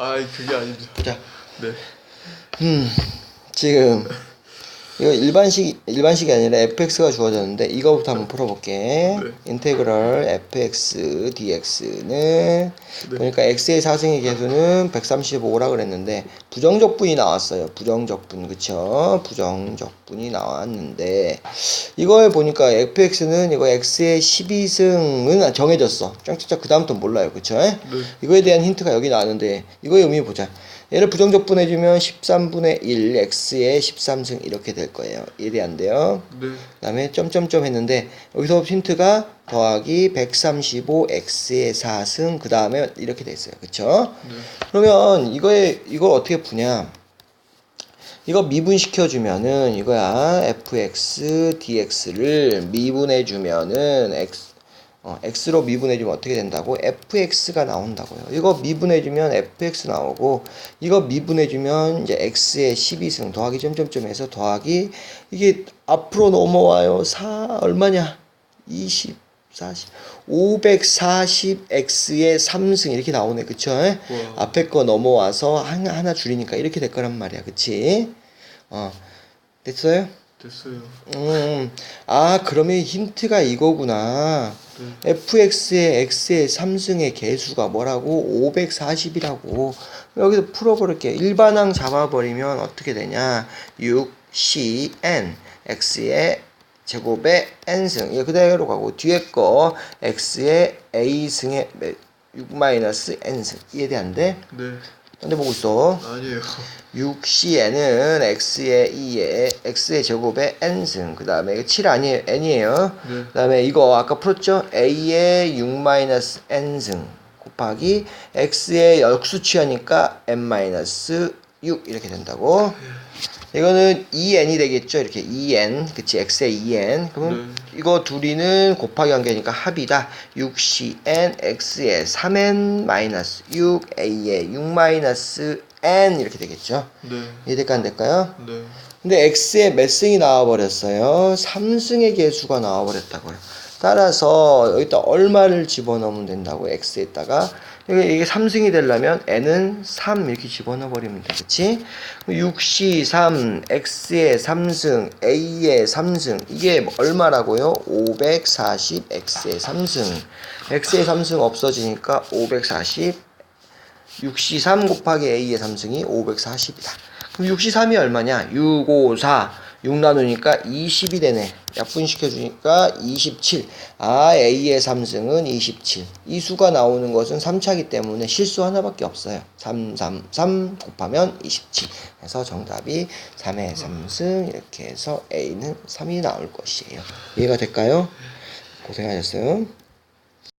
아 그게 아닙니다. 자, 네. 음, 지금 이거 일반식 일반식이 아니라 fx가 주어졌는데 이거부터 한번 풀어볼게. 네. 인테그럴 fx dx는 보니까 x의 사승의 계수는 135라 그랬는데 부정적 분이 나왔어요. 부정적 분 그쵸? 부정적 분이 나왔는데 이걸 보니까 fx는 이거 x의 12승은 정해졌어. 짱짱짱 그 다음부터 몰라요. 그쵸? 네. 이거에 대한 힌트가 여기 나왔는데 이거의 의미 보자. 얘를 부정적 분해주면 13분의 1 x의 13승 이렇게 될 거예요. 이해돼 안 돼요? 네. 그 다음에 점점점 했는데 여기서 힌트가 더하기 135 x의 4승 그 다음에 이렇게 돼 있어요. 그쵸? 네. 그러면 이거에 이걸 어떻게 푸냐? 이거 미분시켜 주면은 이거야 fx dx를 미분해 주면은 x 어, x로 미분해 주면 어떻게 된다고? fx가 나온다고요. 이거 미분해 주면 fx 나오고 이거 미분해 주면 이제 x의 12승 더하기 점점점에서 더하기 이게 앞으로 넘어와요. 4 얼마냐? 20 40 540x의 3승 이렇게 나오네. 그쵸? 우와. 앞에 거 넘어와서 하나, 하나 줄이니까 이렇게 될 거란 말이야. 그치? 어. 됐어요? 됐어요. 음. 아, 그러면 힌트가 이거구나. 네. fx의 x의 3승의 개수가 뭐라고? 540이라고. 여기서 풀어버릴게. 일반항 잡아버리면 어떻게 되냐? 6, c, n. x의 제곱의 n승. 이거 그대로 가고, 뒤에 거 x의 a승의 6 마이너스 n승. 이해돼안 돼? 네. 딴데 보고 있어. 아니에요. 6cn은 x의 2의 x의 제곱의 n승 그 다음에 이거 7 아니에요 n이에요 네. 그 다음에 이거 아까 풀었죠 a의 6 마이너스 n승 곱하기 x의 역수치하니까 n 마이너스 6 이렇게 된다고 이거는 2n이 되겠죠 이렇게 2n 그치 x의 2n 그러면 이거 둘이는 곱하기 관계니까 합이다 6cn x의 3n 마이너스 6 a의 6 마이너스 n 이렇게 되겠죠 네. 이해될까 안 될까요? 네. 근데 x의 몇 승이 나와버렸어요? 3승의 개수가 나와버렸다고요. 따라서 여기다 얼마를 집어넣으면 된다고 x에다가 이게, 이게 3승이 되려면 n은 3 이렇게 집어넣어 버리면 돼. 그치? 6c 3 x의 3승 a의 3승 이게 뭐 얼마라고요? 540 x의 3승 x의 3승 없어지니까 540 6C3 곱하기 A의 3승이 540이다. 그럼 6C3이 얼마냐? 6, 5, 4. 6 나누니까 20이 되네. 약분시켜주니까 27. 아, A의 3승은 27. 이 수가 나오는 것은 3차기 때문에 실수 하나밖에 없어요. 3, 3, 3 곱하면 27. 그래서 정답이 3의 3승. 이렇게 해서 A는 3이 나올 것이에요. 이해가 될까요? 고생하셨어요.